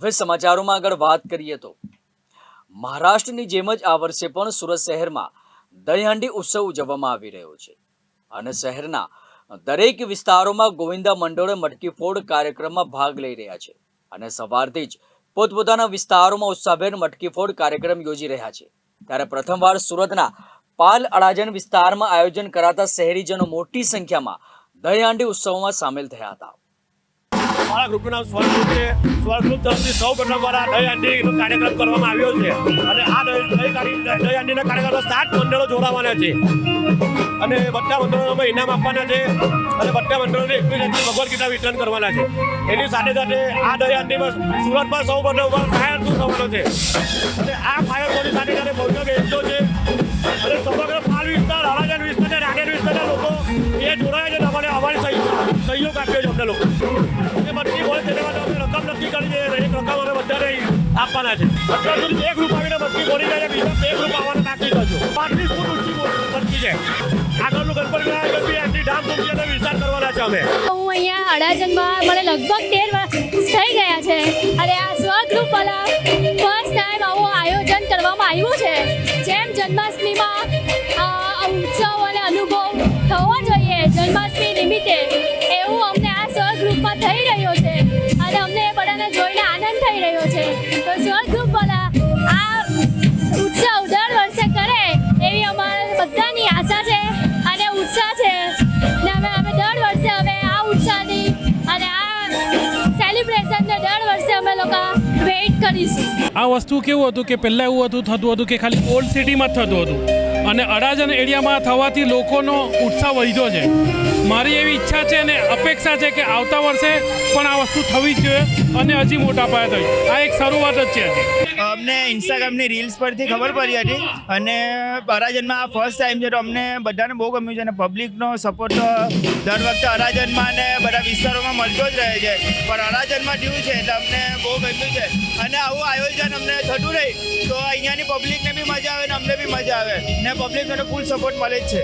હવે સમાચારોમાં આગળ વાત કરીએ તો મહારાષ્ટ્રની જેમ જ આ વર્ષે પણ સુરત શહેરમાં દહીહંડી ઉત્સવ ઉજવવામાં આવી રહ્યો છે અને શહેરના દરેક વિસ્તારોમાં ગોવિંદા મંડળે મટકી ફોડ કાર્યક્રમમાં ભાગ લઈ રહ્યા છે અને સવારથી જ પોતપોતાના વિસ્તારોમાં ઉત્સાહભેર મટકી ફોડ કાર્યક્રમ યોજી રહ્યા છે. ત્યારે પ્રથમવાર સુરતના પાલ અડાજણ વિસ્તારમાં આયોજન કરાતા શહેરીજનો મોટી સંખ્યામાં દહીહાંડી ઉત્સવમાં સામેલ થયા હતા. મારા ગ્રુપનું નામ સ્વર ગ્રુપ છે. સ્વર ગ્રુપ તરફથી સૌ પ્રથમ વાર આ દહીં કાર્યક્રમ કરવામાં આવ્યો છે. અને આ દહીં દહીં હાંડી- હાંડીના કાર્યક્રમમાં સાત મંડળો જોડાવાના છે. અને બધા મંડળોને અમે ઇનામ આપવાના છે. અને બધા મંડળોને એકવીસ એકવીસ ભગવદ ગીતા વિતરણ કરવાના છે. એની સાથે સાથે આ દહીં હાંડીમાં સુરતમાં સૌ પ્રથમ વાર ફાયર શો થવાનો છે. અને આ ફાયર શોની સાથે અમને એ બધી હોય તેના માટે અમે રકમ નક્કી કરી છે. એક રકમ અમે બધાને આપવાના છે. અત્યાર સુધી એક રૂપ આવીને બધી બોલી જાય બીજા બે રૂપ આવવાના બાકી કરજો પાંત્રીસ ફૂટ ઊંચી બનતી છે આગળનું ગણપતિ ગણપતિ આટલી ધામધૂમથી અને વિસ્તાર કરવાના છે અમે. હું અહીંયા અડાજનમાં મને લગભગ તેર વર્ષ થઈ ગયા છે. અને આ સ્વગૃહ કલા ફર્સ્ટ ટાઈમ આવું આયોજન કરવામાં આવ્યું છે. જેમ જન્માષ્ટમીમાં ઉત્સવ અને અનુભવ થવો જોઈએ. જન્માષ્ટમી થઈ રહ્યો છે. તો કલા આ ઉત્સવ દર વર્ષે કરે એવી અમારે બધાની આશા છે અને ઉત્સાહ છે. ને અમે અમે દર વર્ષે હવે આ ઉત્સાહની અને આ સેલિબ્રેશનને દર વર્ષે અમે લોકો વેઇટ કરીશું. આ વસ્તુ કેવું હતું કે પહેલાં એવું હતું, થતું હતું કે ખાલી ઓલ્ડ સિટીમાં જ થતું હતું. અને અડાજન એરિયામાં થવાથી લોકોનો ઉત્સાહ વધ્યો છે. મારી એવી ઈચ્છા છે અને અપેક્ષા છે કે આવતા વર્ષે પણ આ વસ્તુ થવી જ જોઈએ અને હજી મોટા પાયે થઈ આ એક શરૂઆત જ છે અમને ઇન્સ્ટાગ્રામની રીલ્સ પરથી ખબર પડી હતી અને અરાજનમાં આ ફર્સ્ટ ટાઈમ છે તો અમને બધાને બહુ ગમ્યું છે અને પબ્લિકનો સપોર્ટ દર વખતે અરાજનમાં અને બધા વિસ્તારોમાં મળતો જ રહે છે. પણ અરાજનમાં થયું છે એટલે અમને બહુ ગમ્યું છે. અને આવું આયોજન અમને થતું રહી તો અહીંયાની પબ્લિકને બી મજા આવે ને અમને બી મજા આવે. ને પબ્લિકનો તો ફૂલ સપોર્ટ મળે જ છે.